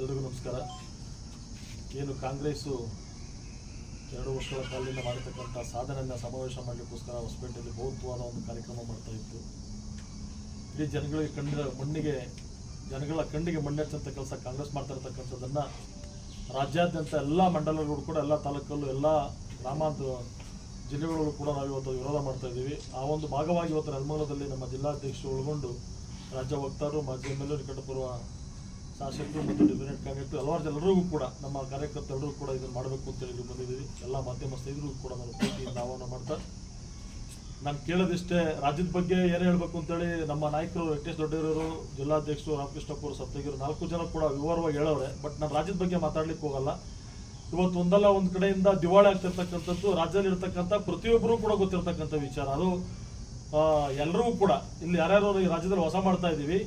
ಎಲ್ರಿಗೂ ನಮಸ್ಕಾರ. ಏನು ಕಾಂಗ್ರೆಸ್ಸು ಎರಡು ವರ್ಷಗಳ ಕಾಲದಿಂದ ಮಾಡಿರ್ತಕ್ಕಂಥ ಸಾಧನೆಯನ್ನು ಸಮಾವೇಶ ಮಾಡಲಿಕ್ಕೋಸ್ಕರ ಹೊಸಪೇಟೆಯಲ್ಲಿ ಬಹುತ್ವಾದ ಒಂದು ಕಾರ್ಯಕ್ರಮ ಮಾಡ್ತಾ ಇತ್ತು. ಇಡೀ ಜನಗಳಿಗೆ ಕಣ್ಣಿನ ಮಣ್ಣಿಗೆ, ಜನಗಳ ಕಣ್ಣಿಗೆ ಮಣ್ಣೆಚ್ಚಂಥ ಕೆಲಸ ಕಾಂಗ್ರೆಸ್ ಮಾಡ್ತಾ ಇರ್ತಕ್ಕಂಥದ್ದನ್ನು ರಾಜ್ಯಾದ್ಯಂತ ಎಲ್ಲ ಮಂಡಲಗಳು ಕೂಡ, ಎಲ್ಲ ತಾಲೂಕಲ್ಲೂ, ಎಲ್ಲ ಗ್ರಾಮಾಂತ ಜಿಲ್ಲೆಗಳಲ್ಲೂ ಕೂಡ ನಾವು ಇವತ್ತು ವಿರೋಧ ಮಾಡ್ತಾ ಇದ್ದೀವಿ. ಆ ಒಂದು ಭಾಗವಾಗಿ ಇವತ್ತು ನಮ್ಮ ಜಿಲ್ಲಾಧ್ಯಕ್ಷರು ಒಳಗೊಂಡು ರಾಜ್ಯ ವಕ್ತಾರರು, ಮಾಜಿ ಎಂ ಎಲ್ ಎ, ನಿಕಟಪೂರ್ವ ಶಾಸಕರು ಮತ್ತು ಡಿಫಿನೆಟ್ ಕಾರ್ಯಕರ್ತರು ಹಲವಾರು ಜನರಿಗೂ ಕೂಡ ನಮ್ಮ ಕಾರ್ಯಕರ್ತರೆಲ್ಲರೂ ಕೂಡ ಇದನ್ನು ಮಾಡಬೇಕು ಅಂತ ಹೇಳಿ ಬಂದಿದ್ದೀವಿ. ಎಲ್ಲ ಮಾಧ್ಯಮ ಸ್ನೇಹಿತರಿಗೂ ಕೂಡ ನಾನು ಪ್ರೀತಿಯಿಂದ ಆಹ್ವಾನ ಮಾಡ್ತಾ. ನಾನು ಕೇಳೋದಿಷ್ಟೇ ರಾಜ್ಯದ ಬಗ್ಗೆ ಏನು ಹೇಳಬೇಕು ಅಂತೇಳಿ ನಮ್ಮ ನಾಯಕರು ಎಸ್ ದೊಡ್ಡವರು ಜಿಲ್ಲಾಧ್ಯಕ್ಷರು ರಾಮಕೃಷ್ಣಪುರ ಸಪ್ತಗಿರು ನಾಲ್ಕು ಜನ ಕೂಡ ವಿವರವಾಗಿ ಹೇಳವ್ರೆ ಬಟ್ ನಾನು ರಾಜ್ಯದ ಬಗ್ಗೆ ಮಾತಾಡ್ಲಿಕ್ಕೆ ಹೋಗಲ್ಲ. ಇವತ್ತು ಒಂದಲ್ಲ ಒಂದು ಕಡೆಯಿಂದ ದಿವಾಳಿ ಆಗ್ತಿರ್ತಕ್ಕಂಥದ್ದು, ರಾಜ್ಯದಲ್ಲಿ ಇರ್ತಕ್ಕಂಥ ಪ್ರತಿಯೊಬ್ಬರೂ ಕೂಡ ಗೊತ್ತಿರ್ತಕ್ಕಂಥ ವಿಚಾರ. ಅದು ಎಲ್ಲರೂ ಕೂಡ. ಇಲ್ಲಿ ಯಾರ್ಯಾರು ಈ ರಾಜ್ಯದಲ್ಲಿ ಹೊಸ ಮಾಡ್ತಾ ಇದ್ದೀವಿ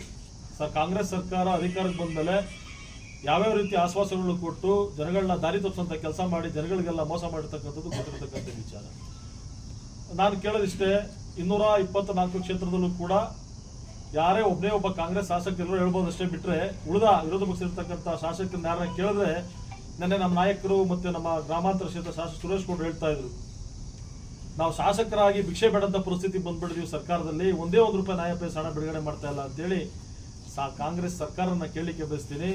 ಸರ್ ಕಾಂಗ್ರೆಸ್ ಸರ್ಕಾರ ಅಧಿಕಾರಕ್ಕೆ ಬಂದಮೇಲೆ ಯಾವ್ಯಾವ ರೀತಿ ಆಶ್ವಾಸಗಳು ಕೊಟ್ಟು ಜನಗಳನ್ನ ದಾರಿ ತಪ್ಪಿಸಂತ ಕೆಲಸ ಮಾಡಿ ಜನಗಳಿಗೆಲ್ಲ ಮೋಸ ಮಾಡಿರ್ತಕ್ಕಂಥದ್ದು ಗೊತ್ತಿರತಕ್ಕಂಥ ವಿಚಾರ. ನಾನು ಕೇಳೋದಿಷ್ಟೇ, ಇನ್ನೂರ ಇಪ್ಪತ್ನಾಲ್ಕು ಕ್ಷೇತ್ರದಲ್ಲೂ ಕೂಡ ಯಾರೇ ಒಬ್ಬನೇ ಒಬ್ಬ ಕಾಂಗ್ರೆಸ್ ಶಾಸಕರು ಹೇಳ್ಬೋದು ಅಷ್ಟೇ ಬಿಟ್ಟರೆ ಉಳಿದ ವಿರೋಧ ಪಕ್ಷ ಇರ್ತಕ್ಕಂಥ ಶಾಸಕರನ್ನ ಯಾರನ್ನ ಕೇಳಿದ್ರೆ ನಿನ್ನೆ ನಮ್ಮ ನಾಯಕರು ಮತ್ತು ನಮ್ಮ ಗ್ರಾಮಾಂತರ ಕ್ಷೇತ್ರ ಶಾಸಕ ಸುರೇಶ್ ಗೌಡ್ರು ಹೇಳ್ತಾ ಇದ್ರು, ನಾವು ಶಾಸಕರಾಗಿ ಭಿಕ್ಷೆ ಬೇಡಂತ ಪರಿಸ್ಥಿತಿ ಬಂದ್ಬಿಟ್ಟಿದೀವಿ ಸರ್ಕಾರದಲ್ಲಿ, ಒಂದೇ ಒಂದು ರೂಪಾಯಿ ನ್ಯಾಯ ಹಣ ಬಿಡುಗಡೆ ಮಾಡ್ತಾ ಇಲ್ಲ ಅಂತೇಳಿ ಸಾ ಕಾಂಗ್ರೆಸ್ ಸರ್ಕಾರನ ಕೇಳಲಿಕ್ಕೆ ಬಯಸ್ತೀನಿ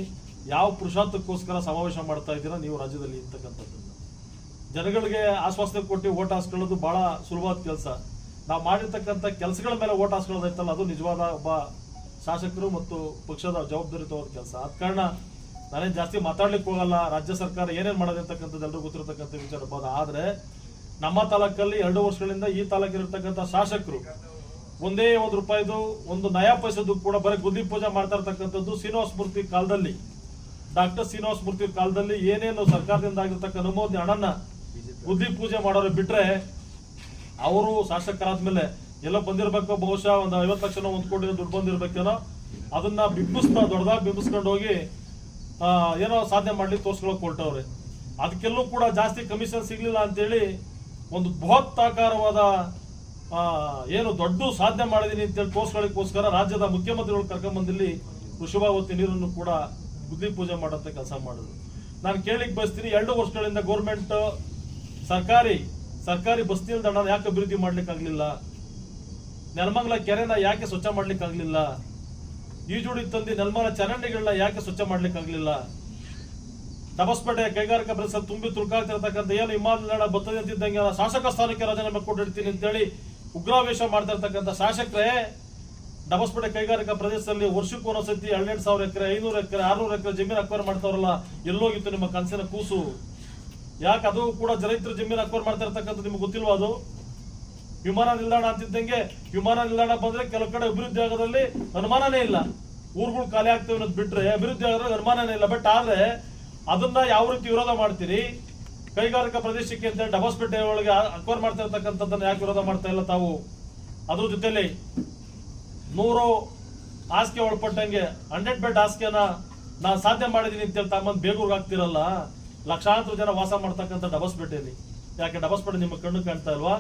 ಯಾವ ಪುರುಷಾರ್ಥಕ್ಕೋಸ್ಕರ ಸಮಾವೇಶ ಮಾಡ್ತಾ ಇದ್ದೀರಾ ನೀವು ರಾಜ್ಯದಲ್ಲಿ ಇರ್ತಕ್ಕಂಥದ್ದು. ಜನಗಳಿಗೆ ಆಶ್ವಾಸನೆ ಕೊಟ್ಟು ಓಟ್ ಹಾಸ್ಕೊಳ್ಳೋದು ಬಹಳ ಸುಲಭವಾದ ಕೆಲಸ. ನಾವು ಮಾಡಿರ್ತಕ್ಕಂಥ ಕೆಲಸಗಳ ಮೇಲೆ ಓಟ್ ಹಾಸ್ಕೊಳ್ಳೋದೈತಲ್ಲ ಅದು ನಿಜವಾದ ಒಬ್ಬ ಶಾಸಕರು ಮತ್ತು ಪಕ್ಷದ ಜವಾಬ್ದಾರಿತವಾದ ಕೆಲಸ. ಆದ ಕಾರಣ ನಾನೇನು ಜಾಸ್ತಿ ಮಾತಾಡ್ಲಿಕ್ಕೆ ಹೋಗಲ್ಲ. ರಾಜ್ಯ ಸರ್ಕಾರ ಏನೇನು ಮಾಡೋದು ಅಂತಕ್ಕಂಥದ್ದು ಎಲ್ಲರೂ ಗೊತ್ತಿರತಕ್ಕಂಥ ವಿಚಾರ ಆದರೆ ನಮ್ಮ ತಾಲೂಕಲ್ಲಿ ಎರಡು ವರ್ಷಗಳಿಂದ ಈ ತಾಲೂಕಿರ್ತಕ್ಕಂಥ ಶಾಸಕರು ಒಂದೇ ಒಂದು ರೂಪಾಯಿದು ಒಂದು ನಯಾ ಪೈಸದ್ದು ಕೂಡ ಬರೀ ಗುದ್ದಿ ಪೂಜೆ ಮಾಡ್ತಾ ಇರ್ತಕ್ಕಂಥದ್ದು ಶ್ರೀನಿವಾಸ ಮೂರ್ತಿ ಕಾಲದಲ್ಲಿ. ಡಾಕ್ಟರ್ ಶ್ರೀನಿವಾಸ ಮೂರ್ತಿ ಕಾಲದಲ್ಲಿ ಏನೇನು ಸರ್ಕಾರದಿಂದ ಆಗಿರ್ತಕ್ಕ ಅನುಮೋದನೆ ಹಣನ ಗುದ್ದಿ ಪೂಜೆ ಮಾಡೋರು ಬಿಟ್ರೆ ಅವರು ಶಾಸಕರಾದ್ಮೇಲೆ ಎಲ್ಲ ಬಂದಿರ್ಬೇಕು ಬಹುಶಃ ಒಂದು ಐವತ್ತು ಲಕ್ಷ ಒಂದು ಕೋಟಿ ದುಡ್ಡು ಬಂದಿರ್ಬೇಕೇನೋ ಅದನ್ನ ಬಿಂಬಿಸ್ತಾ ದೊಡ್ಡದಾಗಿ ಬಿಂಬಿಸ್ಕೊಂಡು ಹೋಗಿ ಏನೋ ಸಾಧನೆ ಮಾಡ್ಲಿಕ್ಕೆ ತೋರ್ಸ್ಕೊಳಕ್ ಹೊರಟವ್ರೆ ಅದಕ್ಕೆಲ್ಲೂ ಕೂಡ ಜಾಸ್ತಿ ಕಮಿಷನ್ ಸಿಗ್ಲಿಲ್ಲ ಅಂತೇಳಿ ಒಂದು ಬೃಹತ್ತಾಕಾರವಾದ ಆ, ಏನು ದೊಡ್ಡ ಸಾಧನೆ ಮಾಡಿದೀನಿ ಅಂತೇಳಿ ತೋರಿಸ್ಕೊಳ್ಳೋಕ್ಕೋಸ್ಕರ ರಾಜ್ಯದ ಮುಖ್ಯಮಂತ್ರಿಗಳು ಕರ್ಕೊಂಬಂದಿಲ್ಲಿ ವೃಷಭಾವತಿ ನೀರನ್ನು ಕೂಡ ಬುದ್ಧಿ ಪೂಜೆ ಮಾಡೋಂಥ ಕೆಲಸ ಮಾಡಿದ್ರು. ನಾನು ಕೇಳಿಕ್ ಬಯಸ್ತೀನಿ ಎರಡು ವರ್ಷಗಳಿಂದ ಗೌರ್ಮೆಂಟ್ ಸರ್ಕಾರಿ ಸರ್ಕಾರಿ ಬಸ್ ನಿಲ್ದಾಣ ಯಾಕೆ ಅಭಿವೃದ್ಧಿ ಮಾಡ್ಲಿಕ್ಕಾಗ್ಲಿಲ್ಲ? ನೆಲಮಂಗಲ ಕೆರೆನ ಯಾಕೆ ಸ್ವಚ್ಛ ಮಾಡ್ಲಿಕ್ಕಾಗಲಿಲ್ಲ? ಈಜುಡಿ ತಂದಿ ನೆಲಮಂಗಲ ಚರಂಡಿಗಳನ್ನ ಯಾಕೆ ಸ್ವಚ್ಛ ಮಾಡ್ಲಿಕ್ಕಾಗ್ಲಿಲ್ಲ? ದಬಸ್ಪೇಟೆ ಕೈಗಾರಿಕಾ ಪ್ರದೇಶ ತುಂಬಿ ತುಳ್ಕಾಗ್ತಿರ್ತಕ್ಕಂಥ ಏನು ವಿಮಾನ ನಿಲ್ದಾಣ ಬರ್ತದೆ ಅಂತಿದ್ದಂಗೆ ಶಾಸಕ ಸ್ಥಾನಕ್ಕೆ ರಾಜೀನಾಮೆ ಕೊಟ್ಟಿರ್ತೀನಿ ಅಂತೇಳಿ ಉಗ್ರಾವೇಶ ಮಾಡ್ತಾ ಇರ್ತಕ್ಕಂಥ ಶಾಸಕರೇ ಡಬಸ್ಪೇಟೆ ಕೈಗಾರಿಕಾ ಪ್ರದೇಶದಲ್ಲಿ ವರ್ಷಕ್ಕೆ ಒಂದೊಂದ್ಸತಿ ಹನ್ನೆರಡು ಸಾವಿರ ಎಕರೆ, ಐನೂರು ಎಕರೆ, ಆರ್ನೂರು ಎಕರೆ ಜಮೀನು ಅಕ್ವೈರ್ ಮಾಡ್ತಾವ್ರಲ್ಲ, ಎಲ್ಲೋಗಿತ್ತು ನಿಮ್ಮ ಕನಸಿನ ಕೂಸು. ಯಾಕೆ ಅದು ಕೂಡ ರೈತರ ಜಮೀನು ಅಕ್ವೈರ್ ಮಾಡ್ತಾ ಇರ್ತಕ್ಕಂಥ ನಿಮ್ಗೆ ಗೊತ್ತಿಲ್ವಾ ಅದು? ವಿಮಾನ ನಿಲ್ದಾಣ ಅಂತಿದ್ದಂಗೆ ವಿಮಾನ ನಿಲ್ದಾಣ ಬಂದ್ರೆ ಕೆಲವು ಕಡೆ ಅಭಿವೃದ್ಧಿ ಆಗೋದ್ರಲ್ಲಿ ಅನುಮಾನನೇ ಇಲ್ಲ. ಊರುಗಳು ಖಾಲಿ ಆಗ್ತವೆ ಅನ್ನೋದು ಬಿಟ್ರೆ ಅಭಿವೃದ್ಧಿ ಆಗೋದ್ರಲ್ಲಿ ಅನುಮಾನನೇ ಇಲ್ಲ. ಬಟ್ ಆದ್ರೆ ಅದನ್ನ ಯಾವ ರೀತಿ ವಿರೋಧ ಮಾಡ್ತೀರಿ? ಕೈಗಾರಿಕಾ ಪ್ರದೇಶಕ್ಕೆ ಅಂತ ಡಬಸ್ಪೇಟೆ ಒಳಗೆ ಅಕ್ವೈರ್ ಮಾಡ್ತಾ ಇರ್ತಕ್ಕಂಥದ್ದನ್ನು ಯಾಕೆ ವಿರೋಧ ಮಾಡ್ತಾ ಇಲ್ಲ ತಾವು? ಅದ್ರ ಜೊತೆಲಿ ನೂರು ಹಾಸಿಗೆ ಒಳಪಟ್ಟಂಗೆ ಹಂಡ್ರೆಡ್ ಬೆಡ್ ಹಾಸಿಗೆನ ನಾನು ಸಾಧ್ಯ ಮಾಡಿದೀನಿ ಅಂತೇಳಿ ತಮ್ಮಂದು ಬೇಗೂರ್ಗೆ ಆಗ್ತಿರಲ್ಲ ಲಕ್ಷಾಂತರ ಜನ ವಾಸ ಮಾಡ್ತಕ್ಕಂಥ ಡಬಸ್ಪೇಟೆಯಲ್ಲಿ ಯಾಕೆ ಡಬಸ್ಪೇಟೆ ನಿಮ್ಮ ಕಣ್ಣು ಕಾಣ್ತಾ ಇಲ್ವಾ?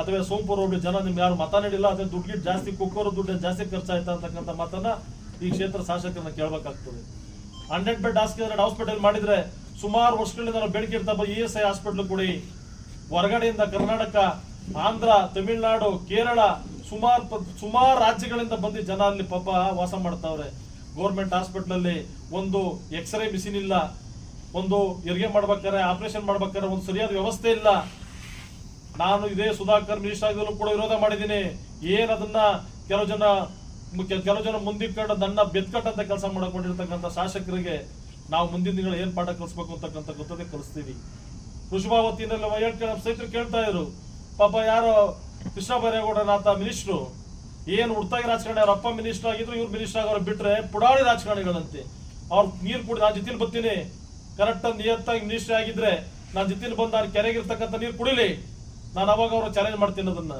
ಅಥವಾ ಸೋಂಪುರ ಹೋಗಿ ಜನ ನಿಮ್ಗೆ ಯಾರು ಮತ ನೀಡಿಲ್ಲ ಅದೇ ದುಡ್ಡು ಜಾಸ್ತಿ ಕುಕ್ಕೋರು ದುಡ್ಡು ಜಾಸ್ತಿ ಖರ್ಚಾಯ್ತಾ ಅಂತಕ್ಕಂಥ ಮಾತನ್ನ ಈ ಕ್ಷೇತ್ರ ಶಾಸಕರನ್ನ ಕೇಳಬೇಕಾಗ್ತದೆ. ಹಂಡ್ರೆಡ್ ಬೆಡ್ ಹಾಸಿಗೆ ಹಾಸ್ಪಿಟಲ್ ಮಾಡಿದ್ರೆ ಸುಮಾರು ವರ್ಷಗಳಿಂದ ನಾವು ಬೇಡಿಕೆ ಇರ್ತಾ ಇ ಎಸ್ ಐ ಹಾಸ್ಪಿಟಲ್ ಕೊಡಿ ಹೊರಗಡೆಯಿಂದ ಕರ್ನಾಟಕ, ಆಂಧ್ರ, ತಮಿಳುನಾಡು, ಕೇರಳ ಸುಮಾರು ಸುಮಾರು ರಾಜ್ಯಗಳಿಂದ ಬಂದು ಜನ ಅಲ್ಲಿ ಪಾಪ ವಾಸ ಮಾಡ್ತಾವ್ರೆ. ಗೌರ್ಮೆಂಟ್ ಹಾಸ್ಪಿಟಲ್ ಅಲ್ಲಿ ಒಂದು ಎಕ್ಸ್ರೇ ಮಿಷಿನ್ ಇಲ್ಲ, ಒಂದು ಹೆರಿಗೆ ಮಾಡ್ಬೇಕಾದ್ರೆ ಆಪರೇಷನ್ ಮಾಡ್ಬೇಕಾದ್ರೆ ಒಂದು ಸರಿಯಾದ ವ್ಯವಸ್ಥೆ ಇಲ್ಲ. ನಾನು ಇದೇ ಸುಧಾಕರ್ ಮಿನಿಸ್ಟರ್ ಆಗಿದ್ರು ಕೂಡ ವಿರೋಧ ಮಾಡಿದ್ದೀನಿ. ಏನ್ ಅದನ್ನ ಕೆಲವು ಜನ ಕೆಲವು ಜನ ಮುಂದಿಕ್ಕೊಂಡು ನನ್ನ ಬೆತ್ಕಟ್ಟಂತ ಕೆಲಸ ಮಾಡಿಕೊಂಡಿರ್ತಕ್ಕಂಥ ಶಾಸಕರಿಗೆ ನಾವು ಮುಂದಿನ ದಿನಗಳು ಏನ್ ಪಾಠ ಕಲಿಸ್ಬೇಕು ಅಂತಕ್ಕಂಥ ಗೊತ್ತದೆ ಕಲಿಸ್ತೀವಿ. ಕೃಷ್ಣಾವತಿಯಲ್ಲಿ ಹೇಳ್ತಾ ಸೈತರು ಕೇಳ್ತಾ ಇದ್ರು. ಪಾಪ ಯಾರೋ ಕೃಷ್ಣ ಬೈರೇಗೌಡನಾಥ ಮಿನಿಸ್ಟ್ರು ಏನು ಉಡ್ತಾಗಿ ರಾಜಕಾರಣಿ ಅವ್ರ ಅಪ್ಪ ಮಿನಿಸ್ಟರ್ ಆಗಿದ್ರು, ಇವ್ರು ಮಿನಿಸ್ಟರ್ ಆಗೋರು ಬಿಟ್ರೆ ಪುಡಾಳಿ ರಾಜಕಾರಣಿಗಳಂತೆ. ಅವ್ರು ನೀರು ಕುಡಿ ನಾನು ಜೊತೆಲಿ ಬರ್ತೀನಿ. ಕರೆಕ್ಟ್ ನಿಯತ್ತಾಗಿ ಮಿನಿಸ್ಟರ್ ಆಗಿದ್ರೆ ನಾನು ಜೊತೆಲಿ ಬಂದು ನಾನು ಕೆರೆಗಿರ್ತಕ್ಕಂಥ ನೀರು ಕುಡಿಲಿ. ನಾನು ಅವಾಗ ಅವ್ರ ಚಾಲೆಂಜ್ ಮಾಡ್ತೀನಿ ಅದನ್ನ.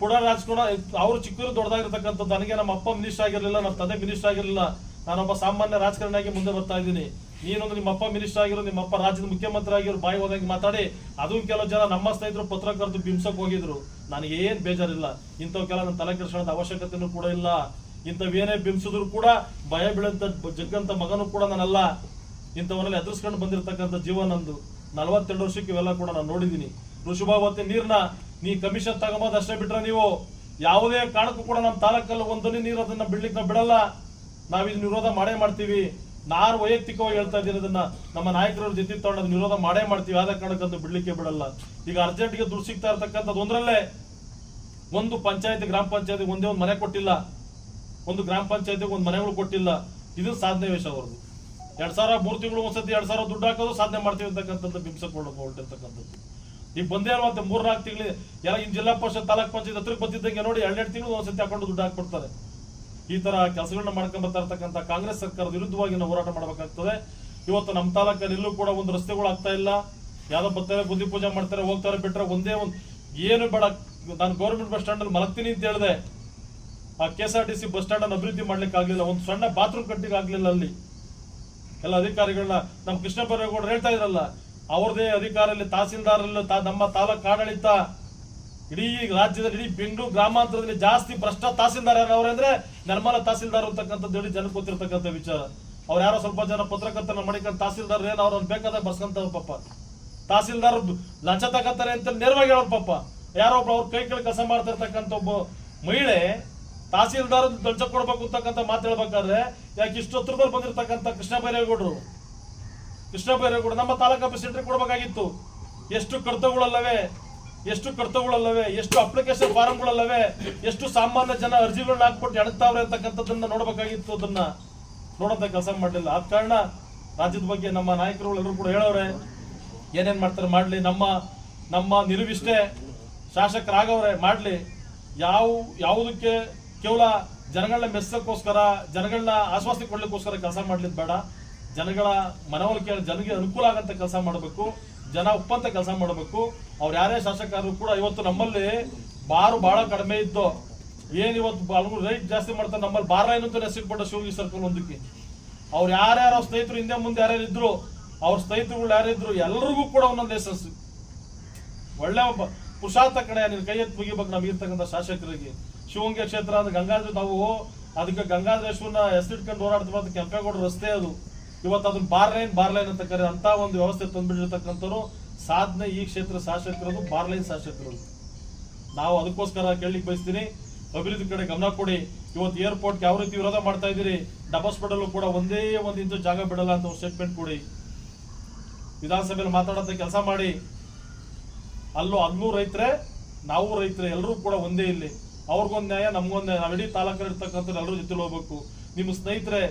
ಪುಡಾಳಿ ರಾಜಕಾರಣ, ಅವರು ಚಿಕ್ಕವರು ದೊಡ್ಡದಾಗಿರ್ತಕ್ಕಂಥದ್ದು, ನನಗೆ ನಮ್ಮ ಅಪ್ಪ ಮಿನಿಸ್ಟರ್ ಆಗಿರಲಿಲ್ಲ ನಮ್ಮ ತಂದೆ ಮಿನಿಸ್ಟರ್ ಆಗಿರಲಿಲ್ಲ. ನಾನೊಬ್ಬ ಸಾಮಾನ್ಯ ರಾಜಕಾರಣಿಯಾಗಿ ಮುಂದೆ ಬರ್ತಾ ಇದ್ದೀನಿ. ನೀನೊಂದು ನಿಮ್ಮ ಅಪ್ಪ ಮಿನಿಸ್ಟರ್ ಆಗಿರೋ ನಿಮ್ಮ ಅಪ್ಪ ರಾಜ್ಯದ ಮುಖ್ಯಮಂತ್ರಿ ಆಗಿರೋ ಬಾಯಿ ಹೋದಂಗೆ ಮಾತಾಡಿ, ಅದು ಕೆಲವು ಜನ ನಮ್ಮ ಸ್ನೇಹಿತರು ಪತ್ರಕರ್ತರು ಬಿಂಸಕ್ ಹೋಗಿದ್ರು. ನನಗೆ ಏನ್ ಬೇಜಾರಿಲ್ಲ. ಇಂಥವ್ ಕೆಲ ನನ್ನ ತಲೆ ಕೆಡಿಸ್ಕೊಳ್ಳೋದು ಅವಶ್ಯಕತೆನೂ ಕೂಡ ಇಲ್ಲ. ಇಂಥವೇನೇ ಬಿಂಬಿಸಿದ್ರು ಕೂಡ ಭಯ ಬೀಳಂತ ಜಗ್ಗಂತ ಮಗನೂ ಕೂಡ ನಾನಲ್ಲ. ಇಂಥವನ್ನೆಲ್ಲ ಎದುರಿಸ್ಕೊಂಡು ಬಂದಿರತಕ್ಕಂಥ ಜೀವನ ನಂದು. ನಲವತ್ತೆರಡು ವರ್ಷಕ್ಕೆ ಇವೆಲ್ಲ ಕೂಡ ನಾನು ನೋಡಿದ್ದೀನಿ. ಋಷಭಾವತಿ ನೀರನ್ನ ನೀ ಕಮಿಷನ್ ತಗೊಂಬೋದು ಅಷ್ಟೇ ಬಿಟ್ರೆ ನೀವು ಯಾವುದೇ ಕಾರಣಕ್ಕೂ ಕೂಡ ನಮ್ಮ ತಾಲೂಕಲ್ಲಿ ಒಂದನೇ ನೀರು ಅದನ್ನ ಬಿಡ್ಲಿಕ್ಕೆ ನಾವು ಬಿಡಲ್ಲ. ನಾವ್ ನಿರೋಧ ಮಾಡೇ ಮಾಡ್ತೀವಿ. ನಾನು ವೈಯಕ್ತಿಕವಾಗಿ ಹೇಳ್ತಾ ಇದ್ದೀನಿ ನಮ್ಮ ನಾಯಕರ ಜೊತೆ ತಗೊಂಡು ನಿರೋಧ ಮಾಡೇ ಮಾಡ್ತೀವಿ. ಆದ ಕಾರಣಕ್ಕಂತೂ ಬಿಡ್ಲಿಕ್ಕೆ ಬಿಡಲ್ಲ. ಈಗ ಅರ್ಜೆಂಟ್ಗೆ ದುಡ್ಡು ಸಿಗ್ತಾ ಇರ್ತಕ್ಕಂಥದ್ದು ಒಂದ್ರಲ್ಲೇ. ಒಂದು ಪಂಚಾಯತ್, ಗ್ರಾಮ ಪಂಚಾಯತ್ ಒಂದೇ ಒಂದು ಮನೆ ಕೊಟ್ಟಿಲ್ಲ. ಒಂದು ಗ್ರಾಮ ಪಂಚಾಯತಿಗೆ ಒಂದು ಮನೆಗಳು ಕೊಟ್ಟಿಲ್ಲ. ಇದು ಸಾಧನೆ ವೇಷ ಅವ್ರದ್ದು. ಎರಡ್ ಸಾವಿರ ಮೂರು ತಿಂಗಳು ಒಂದ್ಸತಿ ಎರಡ್ ಸಾವಿರ ದುಡ್ಡು ಹಾಕೋದು ಸಾಧನೆ ಮಾಡ್ತೀವಿ ಅಂತಕ್ಕಂಥದ್ದು ಬಿಂಬಿಸಕೊಂಡು ಹೊರಟಿರ್ತಕ್ಕಂಥದ್ದು ಈಗ ಬಂದೇ ಮತ್ತೆ ಮೂರ್ನಾಲ್ಕು ತಿಂಗಳು? ಎಲ್ಲ ಜಿಲ್ಲಾ ಪರಿಷತ್ ತಾಲೂಕ್ ಪಂಚಾಯತ್ ಹತ್ರಕ್ಕೆ ಬಂದಿದ್ದಂಗೆ ನೋಡಿ ಎರಡೆರಡು ತಿಂಗಳು ಒಂದ್ಸತಿ ಹಾಕೊಂಡು ದುಡ್ಡು ಹಾಕ್ಬಿಡ್ತಾರೆ. ಈ ತರ ಕೆಲಸಗಳನ್ನ ಮಾಡ್ಕೊಂಡ್ ಬರ್ತಾ ಇರ್ತಕ್ಕಂಥ ಕಾಂಗ್ರೆಸ್ ಸರ್ಕಾರದ ವಿರುದ್ಧವಾಗಿ ನಾವು ಹೋರಾಟ ಮಾಡಬೇಕಾಗ್ತದೆ. ಇವತ್ತು ನಮ್ಮ ತಾಲೂಕಲ್ಲಿ ಕೂಡ ಒಂದು ರಸ್ತೆಗಳು ಆಗ್ತಾ ಇಲ್ಲ. ಯಾವ್ದೋ ಬರ್ತಾರೆ, ಬುದ್ಧಿ ಪೂಜೆ ಮಾಡ್ತಾರೆ, ಹೋಗ್ತಾರೆ, ಬಿಟ್ರೆ ಒಂದೇ ಒಂದು ಏನು ಬೇಡ. ನಾನು ಗೌರ್ಮೆಂಟ್ ಬಸ್ ಸ್ಟ್ಯಾಂಡ್ ಅಲ್ಲಿ ಮಲಗ್ತೀನಿ ಅಂತ ಹೇಳಿದೆ. ಆ K S R T C bus stand ಅನ್ನು ಅಭಿವೃದ್ಧಿ ಮಾಡ್ಲಿಕ್ಕೆ ಆಗಲಿಲ್ಲ. ಒಂದು ಸಣ್ಣ ಬಾತ್ರೂಮ್ ಕಟ್ಟಿಗೆ ಆಗ್ಲಿಲ್ಲ ಅಲ್ಲಿ. ಎಲ್ಲ ಅಧಿಕಾರಿಗಳನ್ನ ನಮ್ಮ ಕೃಷ್ಣ ಬೈರೇಗೌಡರು ಹೇಳ್ತಾ ಇದ್ರಲ್ಲ ಅವ್ರದೇ ಅಧಿಕಾರಲ್ಲಿ ತಹಸೀಲ್ದಾರಲ್ಲಿ ತಾ, ನಮ್ಮ ತಾಲೂಕು ಆಡಳಿತ ಇಡೀ ರಾಜ್ಯದಲ್ಲಿ, ಇಡೀ ಬೆಂಗಳೂರು ಗ್ರಾಮಾಂತರದಲ್ಲಿ ಜಾಸ್ತಿ ಭ್ರಷ್ಟ ತಹಸೀಲ್ದಾರ್ ಯಾರು ಅವ್ರೆ ಅಂದ್ರೆ ನಿರ್ಮಲ ತಹಸೀಲ್ದಾರ್ ಅಂತಕ್ಕಂಥದ್ದು ಹೇಳಿ ಜನಕ್ಕೆ ಗೊತ್ತಿರ್ತಕ್ಕಂಥ ವಿಚಾರ. ಅವ್ರು ಯಾರೋ ಸ್ವಲ್ಪ ಜನ ಪತ್ರಕರ್ತನ ಮಾಡಿಕೊಂಡು ತಹಸೀಲ್ದಾರ್ ಏನು ಅವ್ರನ್ನ ಬೇಕಾದಾಗ ಬರ್ಸ್ಕೊಂತಾರ ಪಾಪ. ತಹಸೀಲ್ದಾರ್ ಲಂಚ ತಗೋತಾರೆ ಅಂತ ನೇರವಾಗಿ ಹೇಳೋರು ಪಾಪ. ಯಾರೋ ಒಬ್ರು ಅವ್ರ ಕೈ ಕೆಳಗೆ ಕೆಲಸ ಮಾಡ್ತಾ ಇರ್ತಕ್ಕಂಥ ಒಬ್ಬ ಮಹಿಳೆ ತಹಸೀಲ್ದಾರ್ ಲಂಚ ಕೊಡ್ಬೇಕು ಅಂತಕ್ಕಂಥ ಮಾತು ಹೇಳ್ಬೇಕಾದ್ರೆ ಯಾಕೆ ಇಷ್ಟು ಹತ್ರದಲ್ಲಿ ಬಂದಿರತಕ್ಕಂಥ ಕೃಷ್ಣ ಬೈರೇಗೌಡರು ಕೃಷ್ಣ ಬೈರೇಗೌಡರು ನಮ್ಮ ತಾಲೂಕು ಪ್ರೆಸಿಡೆಂಟ್ ಕೊಡ್ಬೇಕಾಗಿತ್ತು. ಎಷ್ಟು ಕರ್ತವ್ಯಗಳಲ್ಲವೇ ಎಷ್ಟು ಕರ್ತವ್ಯಗಳಲ್ಲವೆ, ಎಷ್ಟು ಅಪ್ಲಿಕೇಶನ್ ಫಾರಂಗಳಲ್ಲವೆ, ಎಷ್ಟು ಸಾಮಾನ್ಯ ಜನ ಅರ್ಜಿಗಳನ್ನ ಹಾಕ್ಬಿಟ್ಟು ಎಣತಾವ್ರೆ ಅಂತಕ್ಕಂಥದ್ದನ್ನ ನೋಡಬೇಕಾಗಿತ್ತು ಅದನ್ನ. ನೋಡಂತ ಕೆಲಸ ಮಾಡಲಿಲ್ಲ. ಆದ ಕಾರಣ ರಾಜ್ಯದ ಬಗ್ಗೆ ನಮ್ಮ ನಾಯಕರುಗಳು ಎಲ್ಲರೂ ಕೂಡ ಹೇಳೋರೆ ಏನೇನ್ ಮಾಡ್ತಾರೆ ಮಾಡ್ಲಿ, ನಮ್ಮ ನಮ್ಮ ನಿಲುವಿಷ್ಟೇ ಶಾಸಕರಾಗವ್ರೆ ಮಾಡ್ಲಿ. ಯಾವ, ಯಾವುದಕ್ಕೆ ಕೇವಲ ಜನಗಳನ್ನ ಮೆಚ್ಚಕ್ಕೋಸ್ಕರ ಜನಗಳನ್ನ ಆಶ್ವಾಸನೆ ಕೊಡ್ಲಿಕ್ಕೋಸ್ಕರ ಕೆಲಸ ಮಾಡ್ಲಿದ್ ಬೇಡ. ಜನಗಳ ಮನವೊಲಿಕೆ ಜನಗೆ ಅನುಕೂಲ ಆಗಂತ ಕೆಲಸ ಮಾಡಬೇಕು. ಜನ ಒಪ್ಪಂತ ಕೆಲಸ ಮಾಡಬೇಕು. ಅವ್ರು ಯಾರೇ ಶಾಸಕರು ಕೂಡ ಇವತ್ತು ನಮ್ಮಲ್ಲಿ ಬಾರು ಬಹಳ ಕಡಿಮೆ ಇದ್ದು ಏನು ಇವತ್ತು ರೈಟ್ ಜಾಸ್ತಿ ಮಾಡ್ತಾರೆ, ನಮ್ಮಲ್ಲಿ ಬಾರ ಏನಂತ ಅಂತ ಹೆಸರು ಶಿವಗಿ ಸರ್ಕಲ್ ಒಂದಕ್ಕೆ. ಅವ್ರು ಯಾರ್ಯಾರೋ ಸ್ನೇಹಿತರು ಹಿಂದೆ ಮುಂದೆ ಯಾರ್ಯಾರು ಇದ್ರು, ಅವ್ರ ಸ್ನೇಹಿತರುಗಳು ಯಾರಿದ್ರು ಎಲ್ಲರಿಗೂ ಕೂಡ ಒಂದೊಂದು ಯಶಸ್ಸು ಒಳ್ಳೆ ಒಬ್ಬ ಪುರುಷಾರ್ಥ ಕಡೆ ನಿನ್ ಕೈ ಎತ್ತಿ ಮುಗಿಬೇಕು ನಮ್ಗೆ ಇರ್ತಕ್ಕಂಥ ಶಾಸಕರಿಗೆ. ಶಿವಂಗಿ ಕ್ಷೇತ್ರ ಅಂದ್ರೆ ಗಂಗಾಧರ, ನಾವು ಅದಕ್ಕೆ ಗಂಗಾಧರೇಶ್ವರನ ಹೆಸರಿಟ್ಕೊಂಡು ಓಡಾಡ್ತೀವಿ ಅಂತ ಕೆಂಪೇಗೌಡ ರಸ್ತೆ ಅದು. ಇವತ್ತು ಅದನ್ನ ಬಾರ್ ಲೈನ್ ಬಾರ್ ಲೈನ್ ಅಂತ ಕರೆ ಅಂತ ಒಂದು ವ್ಯವಸ್ಥೆ ತಂದ್ಬಿಟ್ಟಿರ್ತಕ್ಕಂಥವ್ರು ಸಾಧನೆ ಈ ಕ್ಷೇತ್ರ ಶಾಸಕರದು ಬಾರ್ ಲೈನ್ ಶಾಸಕರು ನಾವು ಅದಕ್ಕೋಸ್ಕರ ಕೇಳಲಿಕ್ಕೆ ಬಯಸ್ತೀನಿ. ಅಭಿವೃದ್ಧಿ ಕಡೆ ಗಮನ ಕೊಡಿ. ಇವತ್ತು ಏರ್ಪೋರ್ಟ್ ಯಾವ ರೀತಿ ವಿರೋಧ ಮಾಡ್ತಾ ಇದ್ದೀರಿ? ಹಾಸ್ಪಿಟಲ್ ಕೂಡ ಒಂದೇ ಒಂದು ಇಂಚು ಜಾಗ ಬಿಡಲ್ಲ ಅಂತ ಸ್ಟೇಟ್ಮೆಂಟ್ ಕೊಡಿ. ವಿಧಾನಸಭೆಯಲ್ಲಿ ಮಾತಾಡೋಂಥ ಕೆಲಸ ಮಾಡಿ. ಅಲ್ಲೂ ಅಲ್ಲೂ ರೈತರೇ, ನಾವು ರೈತರೇ, ಎಲ್ಲರೂ ಕೂಡ ಒಂದೇ ಇಲ್ಲಿ. ಅವ್ರಿಗೊಂದು ನ್ಯಾಯ, ನಮ್ಗೊಂದು ನ್ಯಾಯ. ಇಡೀ ತಾಲೂಕಲ್ಲಿ ಇರ್ತಕ್ಕಂಥ ಎಲ್ಲರೂ ಜೊತೆ ಹೋಗ್ಬೇಕು. ನಿಮ್ಮ ಸ್ನೇಹಿತರೆ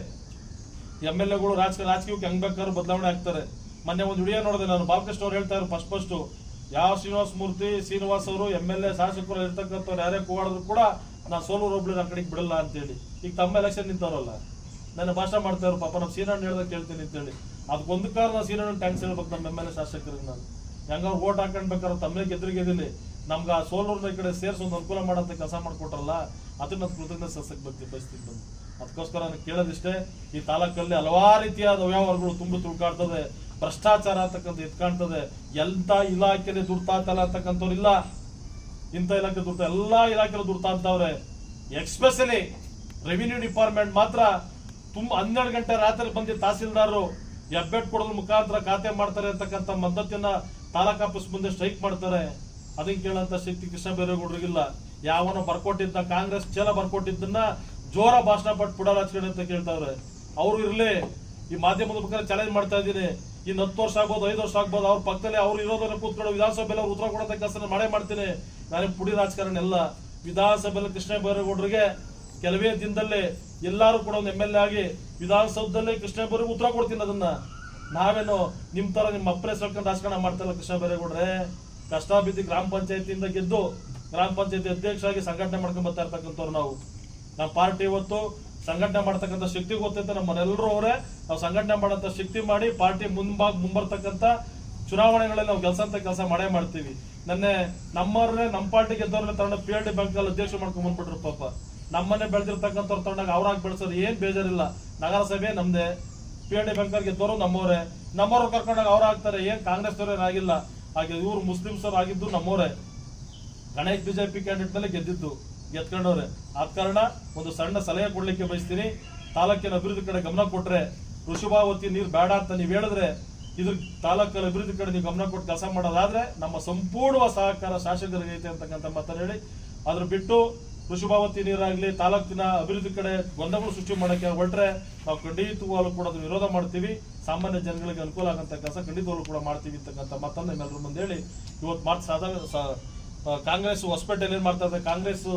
ಎಂ ಎಲ್ ಎಗಳು ರಾಜಕೀಯ, ರಾಜಕೀಯಕ್ಕೆ ಹೆಂಗ್ ಬೇಕಾದ್ರೂ ಬದಲಾವಣೆ ಆಗ್ತಾರೆ. ಮೊನ್ನೆ ಒಂದು ವಿಡಿಯೋ ನೋಡಿದೆ ನಾನು, ಬಾಲಕೃಷ್ಣ ಅವ್ರು ಹೇಳ್ತಾ ಇದ್ರು ಫಸ್ಟ್ ಫಸ್ಟ್ ಯಾವ ಶ್ರೀನಿವಾಸ ಮೂರ್ತಿ, ಶ್ರೀನಿವಾಸ್ ಅವರು ಎಂ ಎಲ್ ಎ ಶಾಸಕರು ಇರ್ತಕ್ಕಂಥವ್ರು ಯಾರೇ ಕೂಗಾಡಿದ್ರು ಕೂಡ ನಾನು ಸೋಲೂರು ಒಬ್ಳು ನನ್ನ ಕಡೆಗೆ ಬಿಡಲ್ಲ ಅಂತೇಳಿ. ಈಗ ತಮ್ಮ ಎಲೆಕ್ಷನ್ ನಿಂತವ್ರಲ್ಲ. ನನ್ನ ಭಾಷಣ ಮಾಡ್ತಾ ಇರೋ ಪಾಪ ನಮ್ಮ ಸೀನಣ್ಣ ಹೇಳ್ದಾಗ ಕೇಳ್ತೀನಿ ಅಂತೇಳಿ. ಅದಕ್ಕೊಂದು ಕಾರಣ ಸೀನಣ್ಣ ಟ್ಯಾಂಕ್ಸ್ ಹೇಳ್ಬೇಕು ನಮ್ಮ ಎಂ ಎಲ್ ಎ ಶಾಸಕರಿಗೆ ನಾನು. ಹೆಂಗ ಓಟ್ ಹಾಕೊಂಡ್ಬೇಕಾದ್ರೆ ತಮ್ಮೇ ಗೆದ್ರು ಗೆದ್ದಿಲಿ. ನಮ್ಗೆ ಆ ಸೋಲೂರ್ನ ಕಡೆ ಸೇರಿಸೋದು ಅನುಕೂಲ ಮಾಡೋಂಥ ಕೆಲಸ ಮಾಡ್ಕೊಟ್ರಲ್ಲ, ಅದನ್ನ ಕೃತಜ್ಞತೆ ಸಸ್ಯಕ್ಕೆ ಬರ್ತೀವಿ ಬಯಸ್ತೀನಿ ಅದಕ್ಕೋಸ್ಕರ ನಾನು ಕೇಳೋದಿಷ್ಟೇ, ಈ ತಾಲೂಕಲ್ಲಿ ಹಲವಾರು ರೀತಿಯಾದ ವ್ಯವಹಾರಗಳು ತುಂಬ ತುಳ್ಕಾಡ್ತದೆ. ಭ್ರಷ್ಟಾಚಾರ ಅಂತಕ್ಕಂಥ ಎತ್ಕಾಣ್ತದೆ ಎಂತ ಇಲಾಖೆಯಲ್ಲಿ ದುಡ್ತಾತಲ್ಲ ಅಂತಕ್ಕಂಥವ್ರು ಇಲ್ಲ. ಇಂಥ ಇಲಾಖೆ ದುರ್ತ, ಎಲ್ಲ ಇಲಾಖೆಲ್ಲೂ ದುಡ್ತಾಂತವ್ರೆ ಎಕ್ಸ್ಪೆಷಲಿ ರೆವಿನ್ಯೂ ಡಿಪಾರ್ಟ್ಮೆಂಟ್ ಮಾತ್ರ ತುಂಬ ಹನ್ನೆರಡು ಗಂಟೆ ರಾತ್ರಿ ಬಂದು ತಹಸೀಲ್ದಾರರು ಹೆಬ್ಬೆಟ್ ಕೊಡೋದ್ರ ಮುಖಾಂತರ ಖಾತೆ ಮಾಡ್ತಾರೆ ಅಂತಕ್ಕಂಥ ಮದ್ದತಿನ ತಾಲೂಕ್ ಆಫೀಸ್ ಮುಂದೆ ಸ್ಟ್ರೈಕ್ ಮಾಡ್ತಾರೆ. ಅದನ್ನ ಕೇಳಂತ ಶಕ್ತಿ ಕೃಷ್ಣ ಬೇರೆಗೌಡರಿಗಿಲ್ಲ. ಯಾವನೋ ಬರ್ಕೊಟ್ಟಿದ್ದ ಕಾಂಗ್ರೆಸ್ ಚೇಲ ಬರ್ಕೊಟ್ಟಿದ್ದನ್ನ ಜೋರ ಭಾಷಣ ಪಟ್ಟು ಪುಡಾರ ಹಚ್ಕೊಂಡು ಅಂತ ಕೇಳ್ತಾವ್ರೆ. ಅವ್ರು ಇರಲಿ, ಈ ಮಾಧ್ಯಮದ ಮುಖಾಂತರ ಚಾಲೆಂಜ್ ಮಾಡ್ತಾ ಇದ್ದೀನಿ. ಇನ್ನು ಹತ್ತು ವರ್ಷ ಆಗ್ಬೋದು, ಐದು ವರ್ಷ ಆಗ್ಬೋದು, ಅವ್ರ ಪಕ್ಕದಲ್ಲಿ ಅವ್ರು ಇರೋದನ್ನ ಕೂತ್ಕೊಂಡು ವಿಧಾನಸಭೆಯಲ್ಲಿ ಅವ್ರು ಉತ್ತರ ಕೊಡೋಂಥ ಕೆಲಸ ಮಾಡೇ ಮಾಡ್ತೀನಿ. ನಾನು ಪುಡಿ ರಾಜಕಾರಣ ಎಲ್ಲ ವಿಧಾನಸಭೆಯಲ್ಲಿ ಕೃಷ್ಣ ಬೈರೇಗೌಡರಿಗೆ ಕೆಲವೇ ದಿನದಲ್ಲಿ ಎಲ್ಲರೂ ಕೂಡ ಒಂದು ಎಂ ಎಲ್ ಎ ಆಗಿ ವಿಧಾನಸೌಧದಲ್ಲೇ ಕೃಷ್ಣ ಉತ್ತರ ಕೊಡ್ತೀನಿ ಅದನ್ನ. ನಾವೇನು ನಿಮ್ಮ ತರ ನಿಮ್ಮ ಅಪ್ಪನೇ ಸಲ್ಕೊಂಡು ರಾಜಕಾರಣ ಮಾಡ್ತಾ ಇಲ್ಲ ಕೃಷ್ಣ ಕಷ್ಟ ಬಿದ್ದು ಗ್ರಾಮ ಪಂಚಾಯತಿಯಿಂದ ಗೆದ್ದು ಗ್ರಾಮ ಪಂಚಾಯತಿ ಅಧ್ಯಕ್ಷರಾಗಿ ಸಂಘಟನೆ ಮಾಡ್ಕೊಂಡು ಬರ್ತಾ ಇರ್ತಕ್ಕಂಥವ್ರು ನಾವು. ನಮ್ಮ ಪಾರ್ಟಿ ಇವತ್ತು ಸಂಘಟನೆ ಮಾಡ್ತಕ್ಕಂಥ ಶಕ್ತಿ ಗೊತ್ತೈತೆ ನಮ್ಮನ್ನೆಲ್ಲರೂ ಅವರೇ. ನಾವು ಸಂಘಟನೆ ಮಾಡೋಂಥ ಶಕ್ತಿ ಮಾಡಿ ಪಾರ್ಟಿ ಮುಂಭಾಗ ಮುಂಬರ್ತಕ್ಕಂಥ ಚುನಾವಣೆಗಳಲ್ಲಿ ನಾವು ಕೆಲಸ ಅಂತ ಕೆಲಸ ಮಾಡೇ ಮಾಡ್ತೀವಿ. ನನ್ನೆ ನಮ್ಮವ್ರನ್ನೇ ನಮ್ಮ ಪಾರ್ಟಿ ಗೆದ್ದವ್ರನ್ನೇ ತಗೊಂಡು ಪಿ ಎಲ್ ಡಿ ಬ್ಯಾಂಕ್ ಅಲ್ಲಿ ಅಧ್ಯಕ್ಷ ಮಾಡ್ಕೊಂಡು ಬಂದ್ಬಿಟ್ರು ಪಾಪ. ನಮ್ಮನ್ನೇ ಬೆಳೆದಿರ್ತಕ್ಕಂಥವ್ರು ತಗೊಂಡಾಗ ಅವ್ರಾಗಿ ಬೆಳೆಸೋರು ಏನ್ ಬೇಜಾರಿಲ್ಲ. ನಗರಸಭೆ ನಮ್ಮದೇ ಪಿ ಎಲ್ ಡಿ ಬ್ಯಾಂಕ್ ಅಲ್ಲಿ ಗೆದ್ದವರು ನಮ್ಮವರೇ. ನಮ್ಮವ್ರು ಕರ್ಕೊಂಡಾಗ ಅವ್ರು ಆಗ್ತಾರೆ. ಏನ್ ಕಾಂಗ್ರೆಸ್ ಆಗಿಲ್ಲ. ಹಾಗೆ ಇವ್ರು ಮುಸ್ಲಿಮ್ಸ್ ಅವ್ರು ಆಗಿದ್ದು ನಮ್ಮವರೇ. ಗಣೇಶ್ ಬಿಜೆಪಿ ಕ್ಯಾಂಡಿಡೇಟ್ ಮೇಲೆ ಗೆದ್ದಿದ್ದು. ಗೆದ್ಕೊಂಡವ್ರೆ ಆ ಕಾರಣ ಒಂದು ಸಣ್ಣ ಸಲಹೆ ಕೊಡಲಿಕ್ಕೆ ಬಯಸ್ತೀನಿ. ತಾಲೂಕಿನ ಅಭಿವೃದ್ಧಿ ಕಡೆ ಗಮನ ಕೊಟ್ರೆ ಋಷಭಾವತಿ ನೀರು ಬೇಡ ಅಂತ ನೀವು ಹೇಳಿದ್ರೆ ಇದ್ರ ತಾಲೂಕಿನ ಅಭಿವೃದ್ಧಿ ಕಡೆ ನೀವು ಗಮನ ಕೊಟ್ಟು ಕೆಲಸ ಮಾಡೋದಾದ್ರೆ ನಮ್ಮ ಸಂಪೂರ್ಣ ಸಹಕಾರ ಶಾಸಕರಿಗೆ ಐತೆ ಅಂತಕ್ಕಂಥ ಮಾತನ್ನು ಹೇಳಿ. ಅದ್ರ ಬಿಟ್ಟು ಋಷಭಾವತಿ ನೀರಾಗ್ಲಿ ತಾಲೂಕಿನ ಅಭಿವೃದ್ಧಿ ಕಡೆ ಗೊಂದಲಗಳು ಸೃಷ್ಟಿ ಮಾಡಕ್ಕೆ ಹೊರಟ್ರೆ ನಾವು ಖಂಡಿತವಾಗಲೂ ಕೂಡ ಅದನ್ನು ವಿರೋಧ ಮಾಡ್ತೀವಿ. ಸಾಮಾನ್ಯ ಜನಗಳಿಗೆ ಅನುಕೂಲ ಆಗಂತ ಕೆಲಸ ಖಂಡಿತವಾಗ್ಲೂ ಕೂಡ ಮಾಡ್ತೀವಿ ಅಂತಕ್ಕಂಥ ಮಾತನ್ನು ನಿಮ್ಮೆಲ್ಲರ ಮುಂದೆ ಹೇಳಿ. ಇವತ್ತು ಮಾತು ಸಾಧಾರಣ ಸ- ಆ, ಕಾಂಗ್ರೆಸ್ ಹೊಸಪೇಟೆಯಲ್ಲಿ ಏನ್ ಮಾಡ್ತಾ ಇದೆ? ಕಾಂಗ್ರೆಸ್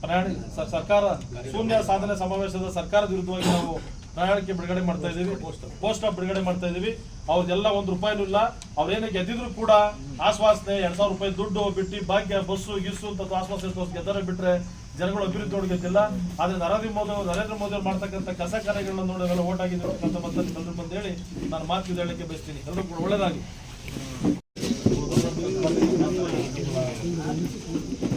ಪ್ರಣಾಳಿ ಸರ್ಕಾರ, ಶೂನ್ಯ ಸಾಧನೆ ಸಮಾವೇಶದ ಸರ್ಕಾರದ ವಿರುದ್ಧವಾಗಿ ನಾವು ಪ್ರಯಾಣಕ್ಕೆ ಬಿಡುಗಡೆ ಮಾಡ್ತಾ ಇದೀವಿ. ಆಫ್ ಬಿಡುಗಡೆ ಮಾಡ್ತಾ ಇದೀವಿ. ಅವ್ರದ್ದೆಲ್ಲ ಒಂದು ರೂಪಾಯಿನೂ ಇಲ್ಲ. ಅವ್ರೇನೇ ಗೆದ್ದಿದ್ರು ಕೂಡ ಆಶ್ವಾಸನೆ, ಎರಡ್ ಸಾವಿರ ರೂಪಾಯಿ ದುಡ್ಡು ಬಿಟ್ಟು ಭಾಗ್ಯ, ಬಸ್ಸು, ಗಿಸ್ಸು ಅಂತ ಆಶ್ವಾಸನೆ ಗೆದ್ದರೆ ಬಿಟ್ರೆ ಜನಗಳು ಅಭಿವೃದ್ಧಿ ನೋಡಿ ಗೆದ್ದಿಲ್ಲ ಆದ್ರೆ ನರೇಂದ್ರ ಮೋದಿ ಅವರು, ನರೇಂದ್ರ ಮೋದಿ ಅವರು ಮಾಡ್ತಕ್ಕಂಥ ಕಸ ಕಾರ್ಯಗಳನ್ನ ನೋಡಿ ನಾವೆಲ್ಲ ಓಟ್ ಆಗಿದ್ರು ಅಂತ ಹೇಳಿ ನಾನು ಮಾತು ಹೇಳಕ್ಕೆ ಬಯಸ್ತೀನಿ. ಎಲ್ಲರೂ ಕೂಡ ಒಳ್ಳೇದಾಗಿ Thank you.